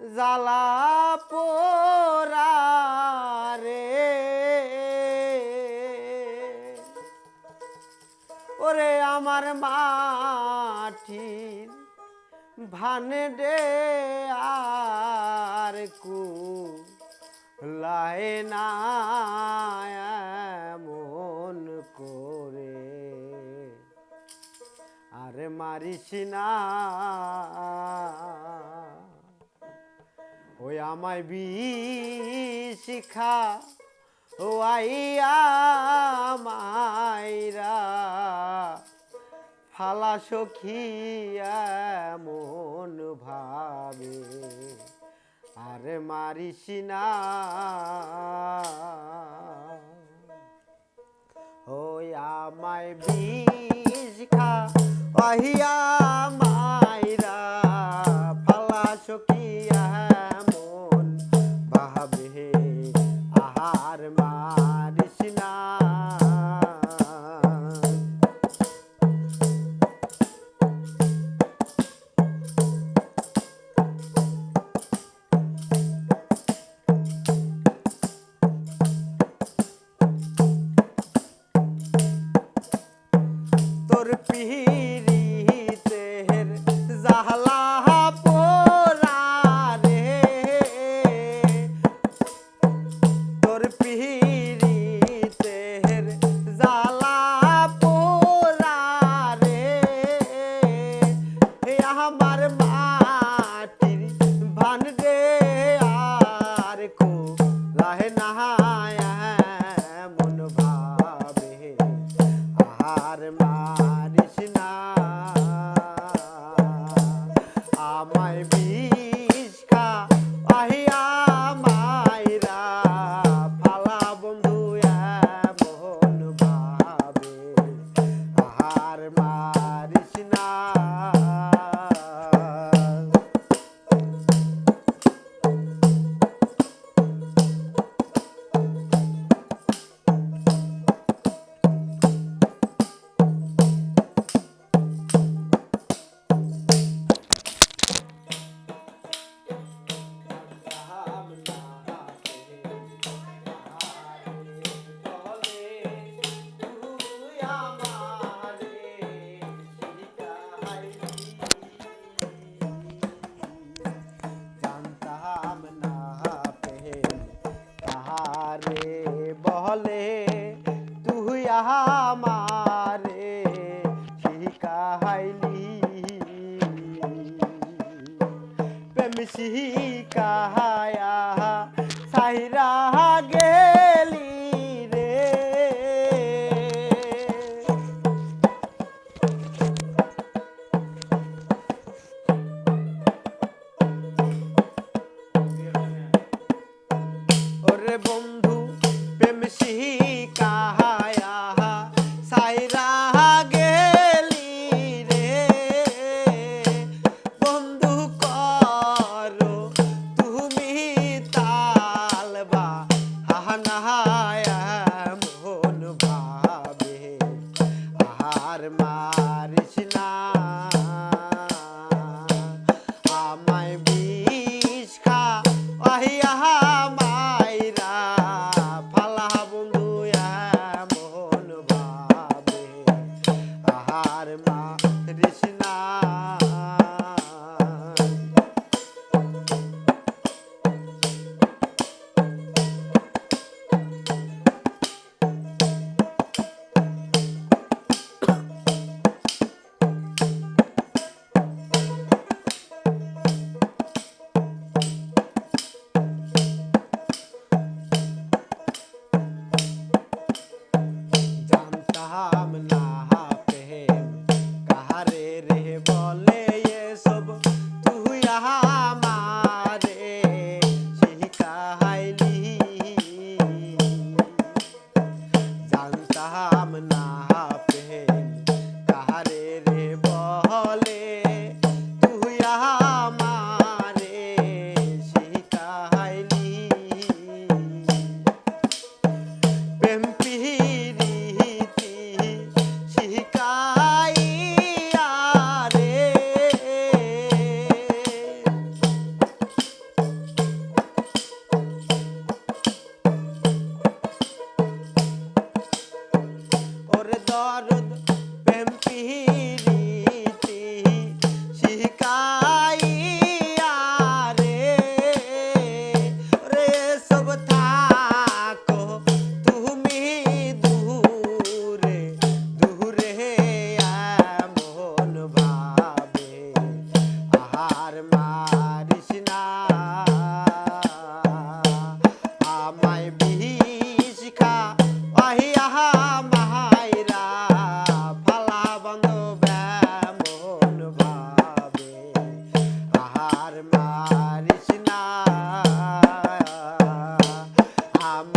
জ্বালা পোরা রে। ওরে আমার মাটির ভানে ডে আর কু লায় না মন করে। আরে মারিস না। ওই আমায় বি শিখা ও আইয়া মাইরা। ফালা সখিয়া মন ভাবে, আরে মারিস না। ওই আমায় বিষ খা আহিয়া শিখাইলি প্রেম শিখায়া সাইরা গেলি রে। ওরে বন্ধু প্রেম শিখায়া আহিয়া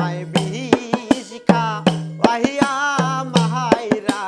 পায় বিশিকা ওয়াহিয়া মাহাইরা